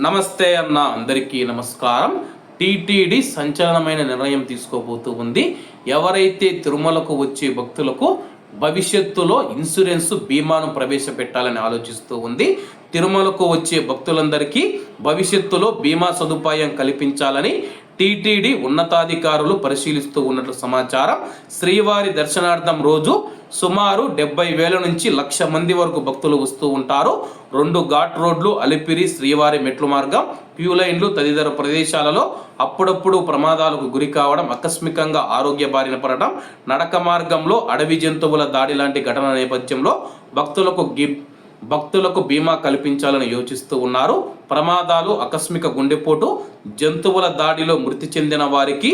నమస్తే అన్న అందరికీ నమస్కారం. టీటీడీ సంచలనమైన నిర్ణయం తీసుకోబోతూ ఉంది. ఎవరైతే తిరుమలకు వచ్చే భక్తులకు భవిష్యత్తులో ఇన్సూరెన్స్ బీమాను ప్రవేశపెట్టాలని ఆలోచిస్తూ ఉంది తిరుమలకు వచ్చే భక్తులందరికీ భవిష్యత్తులో బీమా సదుపాయం కల్పించాలని టీటీడీ ఉన్నతాధికారులు పరిశీలిస్తూ ఉన్నట్లు సమాచారం. శ్రీవారి దర్శనార్థం రోజు సుమారు డెబ్బై వేల నుంచి లక్ష మంది వరకు భక్తులు వస్తూ ఉంటారు. రెండు ఘాట్ రోడ్లు అలిపిరి శ్రీవారి మెట్లు మార్గం క్యూ లైన్లు తదితర ప్రదేశాలలో అప్పుడప్పుడు ప్రమాదాలకు గురి కావడం ఆకస్మికంగా ఆరోగ్య బారిన పడటం నడక మార్గంలో అడవి జంతువుల దాడి లాంటి ఘటన నేపథ్యంలో భక్తులకు గిఫ్ట్ భక్తులకు బీమా కల్పించాలని యోచిస్తూ ఉన్నారు. ప్రమాదాలు ఆకస్మిక గుండెపోటు జంతువుల దాడిలో మృతి చెందిన వారికి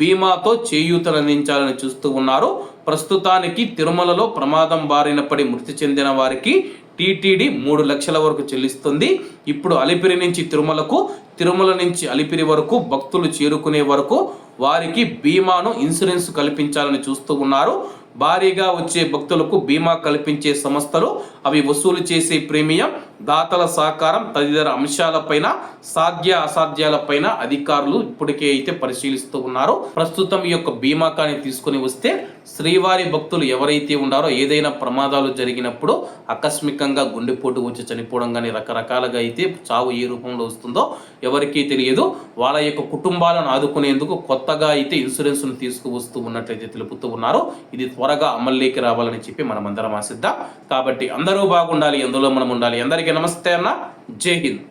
బీమాతో చేయూతనందించాలని చూస్తూ ఉన్నారు. ప్రస్తుతానికి తిరుమలలో ప్రమాదం బారిన పడి మృతి చెందిన వారికి టీటీడీ మూడు లక్షల వరకు చెల్లిస్తుంది. ఇప్పుడు అలిపిరి నుంచి తిరుమలకు తిరుమల నుంచి అలిపిరి వరకు భక్తులు చేరుకునే వరకు వారికి బీమాను ఇన్సూరెన్స్ కల్పించాలని చూస్తూ ఉన్నారు. భారీగా వచ్చే భక్తులకు బీమా కల్పించే సంస్థలు అవి వసూలు చేసే ప్రీమియం దాతల సహకారం తదితర అంశాలపైన సాధ్య అసాధ్యాలపైన అధికారులు ఇప్పటికే అయితే పరిశీలిస్తూ ఉన్నారు. ప్రస్తుతం ఈ యొక్క బీమా కానీ తీసుకొని వస్తే శ్రీవారి భక్తులు ఎవరైతే ఉన్నారో ఏదైనా ప్రమాదాలు జరిగినప్పుడు ఆకస్మికంగా గుండెపోటు వచ్చి చనిపోవడం కానీ రకరకాలుగా అయితే చావు ఏ రూపంలో వస్తుందో ఎవరికీ తెలియదు. వాళ్ళ యొక్క కుటుంబాలను ఆదుకునేందుకు కొత్తగా అయితే ఇన్సూరెన్స్ను తీసుకువస్తూ ఉన్నట్లయితే తెలుపుతూ ఉన్నారు. ఇది త్వరగా అమల్లోకి రావాలని చెప్పి మనం అందరం ఆశిద్దాం. కాబట్టి అందరూ బాగుండాలి ఎందులో మనం ఉండాలి అందరికీ నమస్తే అన్న. జై హింద్.